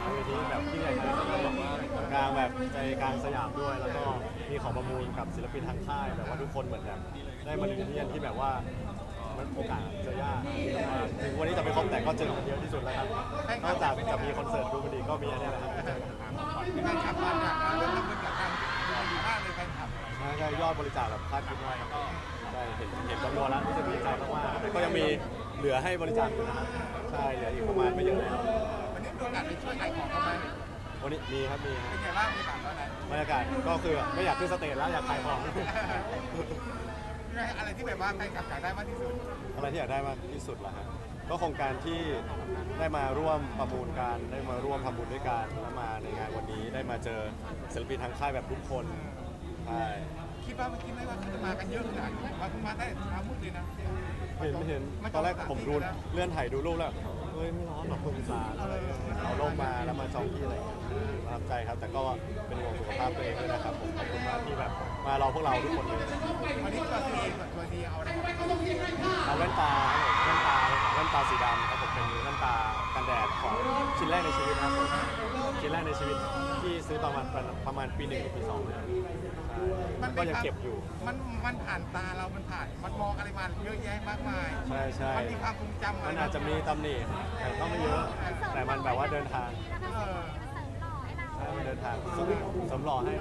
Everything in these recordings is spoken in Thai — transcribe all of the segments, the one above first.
แบบเวทีแบบที่ใหญ่ขนาดนี้แบบว่ากลางแบบใจกลางสยามด้วย แล้วก็มีของประมูลกับศิลปินทางค่ายแบบว่าทุกคนเหมือนแบบได้มารีเนียนที่แบบว่ามันโอกาสเจอยากถึงวันนี้จะไม่ครบแต่ก็เจอกันเยอะที่สุดแล้วครับนอกจากจะมีคอนเสิร์ตดูมันดีก็มีอันนี้แหละครับแฟนคลับมันอะเรื่องทำบุญกับทางดีมากเลยแฟนคลับใช่ยอดบริจาคแบบคาดคิดไว้ครับใช่เห็นเห็นจำนวนแล้วรู้สึกดีใจมากๆแต่ก็ยังมีเหลือให้บริจาคอยู่นะครับใช่เหลืออีกประมาณไม่เยอะเลยครับวันนี้ มีโอกาสไปช่วยขายของเขาไหมวันนี้มีครับมีครับเป็นไงบ้างมีแบบตอนนั้นบรรยากาศก็คือไม่อยากขึ้นสเตจแล้วอยากขายของ อะไรที่แบบว่าแฟนคลับอยากได้มากที่สุดอะไรที่อยากได้มากที่สุดล่ะฮะก็คงการที่ได้มาร่วมประมูลกันได้มาร่วมทำบุญด้วยกันแล้วมาในงานวันนี้ได้มาเจอศิลปินทางค่ายแบบทุกคนใช่ คิดว่าไม่คิดไหมว่าจะมากันเยอะขนาดนี้มาคุณมาได้เช้ามืดเลยนะ เห็นไม่เห็นตอนแรกผมดูเลื่อนถ่ายดูรูปแล้วเฮ้ยไม่ร้อนหรอกคุณสาอะไรเงี้ยเอาลงมาแล้วมาจองที่อะไรอย่างเงี้ยประทับใจครับแต่ก็เป็นห่วงสุขภาพตัวเองด้วยนะครับผมขอบคุณมากที่แบบมารอพวกเราทุกคนเลยวันนี้ตัวซีตัวซีเอาเอาแว่นตาแว่นตาแว่นตาสีดำครับผมเป็นแว่นตากันแดดของชิ้นแรกในชีวิตครับผมชิ้นแรกในชีวิตที่ซื้อตอนประมาณประมาณปีหนึ่งหรือปีสองเนี่ย ก็ยังเก็บอยู่ มันมันผ่านตาเรามันผ่านมันมองอะไรมาเยอะแยะมากมายใช่ใช่มันมีความทรงจำอะไรมันอาจจะมีตำหนิแต่ก็ไม่เยอะ แต่มันแบบว่าเดินทางเออใช่มันเดินทางสมสมหล่อให้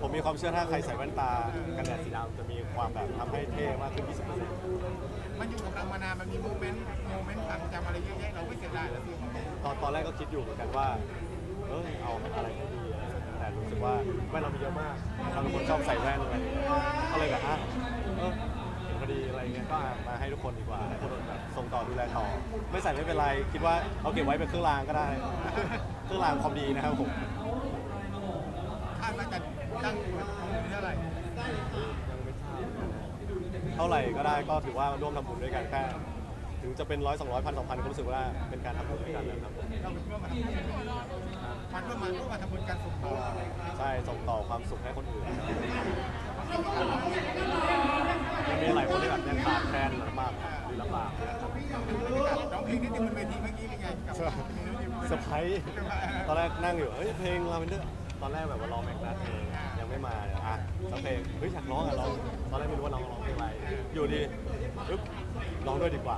ผมมีความเชื่อถ้าใครใส่แว่นตากันแดดสีดำจะมีความแบบทำให้เท่มากขึ้น 20%มันอยู่กับเรามานานมันมีโมเมนต์โมเมนต์ความจำอะไรเยอะแยะเราไม่เสียดายแล้วสิตอนตอนแรกก็คิดอยู่เหมือนกันว่า เออเอาอะไรไม่ดีอะไรอย่างเงี้ยแต่รู้สึกว่าแว่นเรามีเยอะมาก เราเป็นคนชอบใส่แว่นอะไรอย่างเงี้ยก็เลยแบบอะเออพอดีอะไรเงี้ยก็อะมาให้ทุกคนดีกว่าให้คนอื่นแบบส่งต่อดูแลต่อ ไม่ใส่ไม่เป็นไร คิดว่าเอาเก็บไว้เป็นเครื่องรางก็ได้ เครื่องรางความดีนะครับผมคาดว่าจะตั้งเปิดตัวเท่าไหร่เท่าไหร่ก็ได้ก็ถือว่าร่วมทำบุญด้วยกันแค่ถึงจะเป็นร้อยสองร้อยพันสองพันก็รู้สึกว่าเป็นการทำบุญด้วยกันแล้วครับผมเราเป็นเพื่อน มาทำบุญมันเพื่อมาเพื่อมาทำบุญการส่งต่อใช่ส่งต่อความสุขให้คนอื่นยังมีหลายคนที่แบบยังขาดแคลนหรือลำบากหรือลำบากนะครับร้องเพลงที่ติดบนเวทีเมื่อกี้เป็นไงกับเซอร์ไพรส์ตอนแรกนั่งอยู่เฮ้ยเพลงลาเวนเดอร์ตอนแรกแบบว่าร้องแม็กนัทเองยังไม่มาเนี่ยอะสักเพลงเฮ้ยอยากร้องอะร้องตอนแรกไม่รู้ว่าร้องร้องเพลงอะไรอยู่ดีปึ๊บร้องด้วยดีกว่า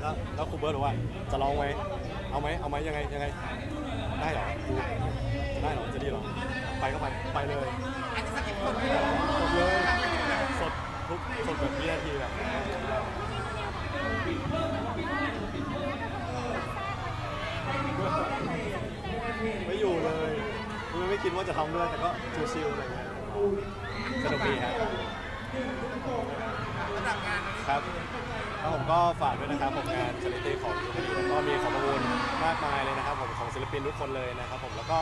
แล้วแล้วครูเบิร์ตบอกว่าจะร้องไหม เอาไหมเอาไหมยังไงยังไง ได้เหรอจะได้เหรอจะดีเหรอไปก็ไปไปเลยอันนี้สักกี่คนไม่สดเลยสดทุกสดแบบวินาทีแบบไม่อยู่เลยไม่คิดว่าจะทำด้วยแต่ก็ชิวๆอะไรเงี้ยสนุกดีฮะสำหรับงาน ครับแล้วผมก็ฝากด้วยนะครับผมงานชาริตี้ของยูทีแล้วก็มีของประมูลมากมายเลยนะครับผมของศิลปินทุกคนเลยนะครับผมแล้วก็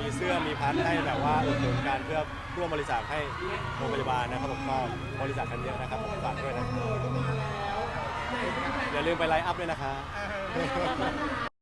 มีเสื้อมีพัดให้แบบว่าอุดหนุนการเพื่อร่วมบริจาคให้โรงพยาบาลนะครับผมก็บริจาคกันเยอะนะครับผมฝากด้วยนะอย่าลืมไปไลฟ์อัพด้วยนะครับ